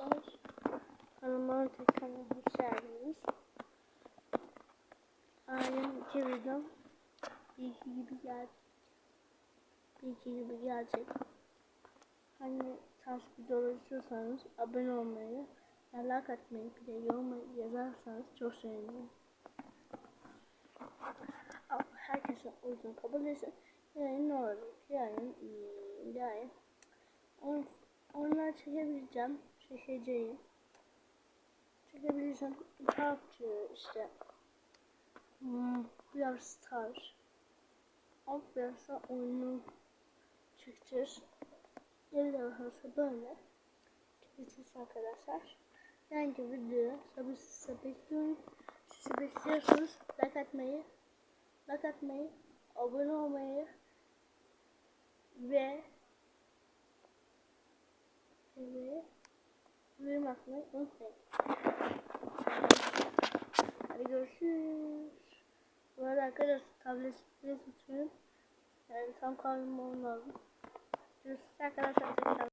arkadaşlar. Kanalıma tekrar hoş geldiniz. Ailem iki videom bir iki gibi gelecek. Bir iki gibi gelecek. Hani tarz videolar istiyorsanız abone olmayı, like atmayı, bir de yorum yazarsanız çok sevinirim. Ama herkesin uygun kabul etse yani ne olur? Yani yani on, onlar çekebileceğim, çekeceğim. Çekebileceğim PUBG işte. Hmm, Brawl Stars. Alt Brawl oyunu çekeceğiz. Geri varsa böyle. Çekeceğiz arkadaşlar. Yani video sabırsızla bekliyorum. Sizi bekliyorsunuz. Like atmayı, like atmayı, abone olmayı yorum atmayı unutmayın. Hadi görüşürüz. Bu arada arkadaşlar tabletleri tutuyorum. Yani tam kalbim olmam lazım. Görüşürüz arkadaşlar.